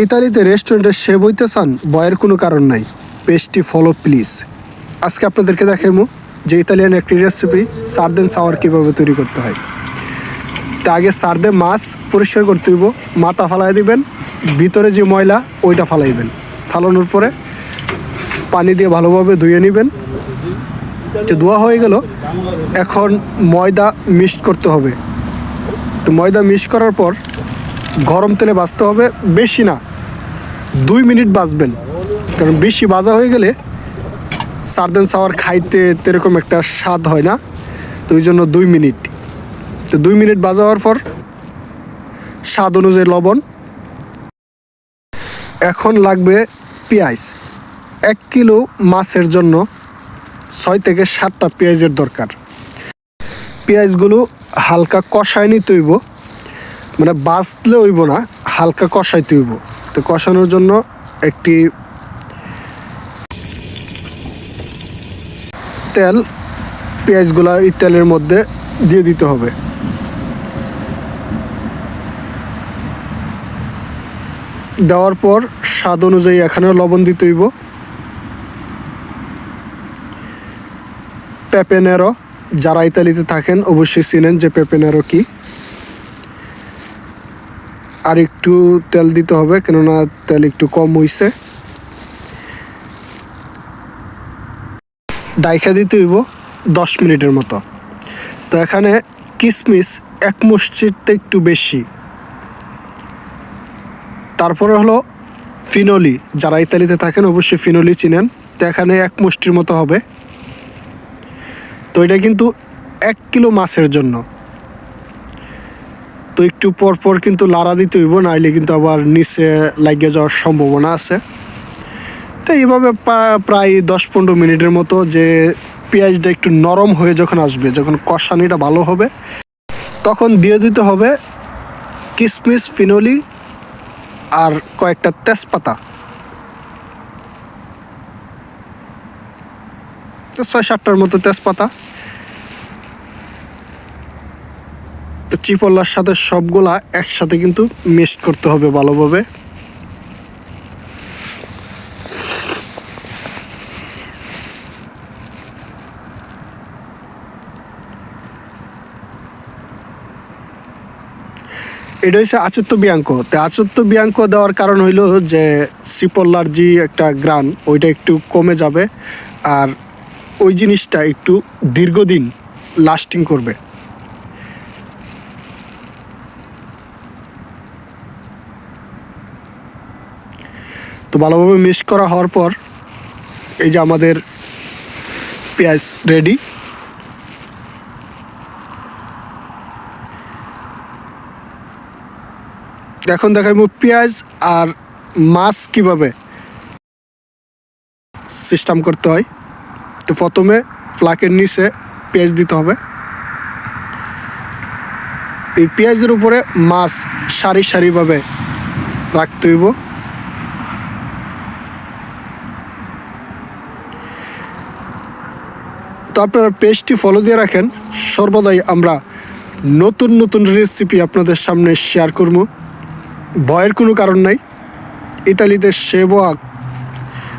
ইতালিতে রেস্টুরেন্টে সে বইতে চান বয়ের কোনো কারণ নাই। পেস্টি ফলো প্লিজ আজকে আপনাদেরকে দেখাবো যে ইতালিয়ান একটি রেসিপি সারদেন সাওয়ার কীভাবে তৈরি করতে হয়। তা আগে সারদে মাছ পরিষ্কার করতে হইব, মাথা ফালাই দিবেন, ভিতরে যে ময়লা, ওইটা ফালাইবেন। ফালানোর পরে পানি দিয়ে ভালোভাবে ধুয়ে নেবেন। যে ধোয়া হয়ে গেল, এখন ময়দা মিক্সড করতে হবে। তো ময়দা মিক্স করার পর গরম তেলে ভাজতে হবে, বেশি না। দুই মিনিট ভাজবেন। কারণ বেশি বাজা হয়ে গেলে সারদেন সাওয়ার খাইতে এরকম একটা স্বাদ হয় না। তো ওই জন্য দুই মিনিট। তো দুই মিনিট বাজা হওয়ার পর স্বাদ অনুযায়ী লবণ। এখন লাগবে পেঁয়াজ। এক কিলো মাছের জন্য ছয় থেকে সাতটা পেঁয়াজের দরকার। পেঁয়াজগুলো হালকা কষায় নিতে হইব। মানে বাঁচলে হইব না, হালকা কষাইতে হইব। তো কষানোর জন্য একটি তেল, পেঁয়াজগুলা এই তেলের মধ্যে দিয়ে দিতে হবে। দেওয়ার পর স্বাদ অনুযায়ী এখানেও লবণ দিতে হইব। পেপেনেরো যারা ইতালিতে থাকেন অবশ্যই চিনেন যে পেপেনেরো কি। আর একটু তেল দিতে হবে, কেননা তেল একটু কম হইছে। ডাইখা দিতে হইব দশ মিনিটের মতো। তো এখানে কিসমিস এক মুষ্টিতে একটু বেশি। তারপরে হলো ফিনলি, যারা ইতালিতে থাকেন অবশ্যই ফিনলি চিনেন। তো এখানে এক মুষ্টির মতো হবে। তো এটা কিন্তু এক কিলো মাছের জন্য। তো একটু পর পর কিন্তু লাড়া দিতে হইব, নাইলে কিন্তু আবার নিচে লাগিয়ে যাওয়ার সম্ভাবনা আছে। তো এইভাবে প্রায় দশ পনেরো মিনিটের মতো যে পেঁয়াজটা একটু নরম হয়ে যখন আসবে, যখন কষানিটা ভালো হবে, তখন দিয়ে দিতে হবে কিসমিস, ফিনলি আর কয়েকটা তেজপাতা। ছয় সাতটার মতো তেজপাতা তো চিপল্লার সাথে সবগুলা একসাথে কিন্তু মিক্সড করতে হবে ভালোভাবে। এটা হচ্ছে আচত্য বিয়াঙ্ক। তো আচত্য বিয়াঙ্ক দেওয়ার কারণ হইল যে সিপল্লার যে একটা গ্রান, ওইটা একটু কমে যাবে আর ওই জিনিসটা একটু দীর্ঘদিন লাস্টিং করবে। তো ভালোভাবে মিক্স করা হওয়ার পর এই যে আমাদের পেঁয়াজ রেডি এখন দেখাবো পেঁয়াজ আর মাছ কীভাবে সিস্টেম করতে হয়। তো প্রথমে ফ্লাকের নিচে পেঁয়াজ দিতে হবে। এই পেঁয়াজের উপরে মাছ সারি সারিভাবে রাখতে হইব। আপনারা পেজটি ফলো দিয়ে রাখেন। সর্বদাই আমরা নতুন নতুন রেসিপি আপনাদের সামনে শেয়ার করব। ভয়ের কোনো কারণ নাই। ইতালিতে সেবা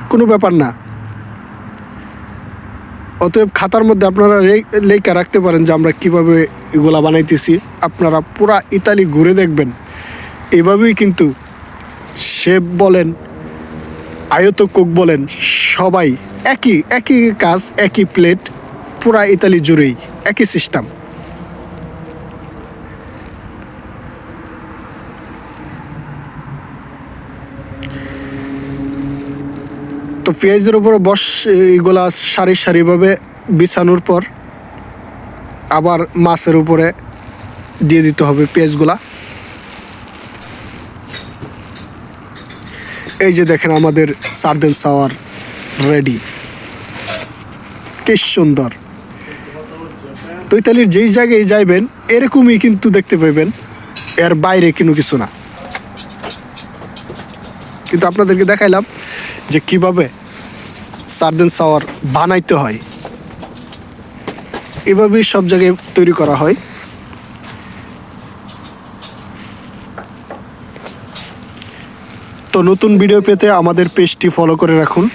কোনো ব্যাপার না। অতএব খাতার মধ্যে আপনারা লেখা রাখতে পারেন যে আমরা কীভাবে এগুলা বানাইতেছি। আপনারা পুরা ইতালি ঘুরে দেখবেন। এভাবেই কিন্তু শেফ বলেন আয়ত কোক বলেন, সবাই একই একই কাজ, একই প্লেট পুরা ইতালি জুড়েই একই সিস্টেম। তো পেঁয়াজের উপর বস, এইগুলা সারি সারিভাবে বিছানোর পর আবার মাছের উপরে দিয়ে দিতে হবে পেঁয়াজগুলা। এই যে দেখেন আমাদের সার্দেন সাওয়ার রেডি। কি সুন্দর। তো ইতালির যেই জায়গায় যাইবেন, এরকমই কিন্তু দেখতে পাইবেন। এর বাইরে কিন্তু কিছু না। কিন্তু আপনাদেরকে দেখাইলাম যে কীভাবে সার্দেন সাওয়ার বানাইতে হয়। এভাবেই সব জায়গায় তৈরি করা হয়। তো নতুন ভিডিও পেতে আমাদের পেজটি ফলো করে রাখুন।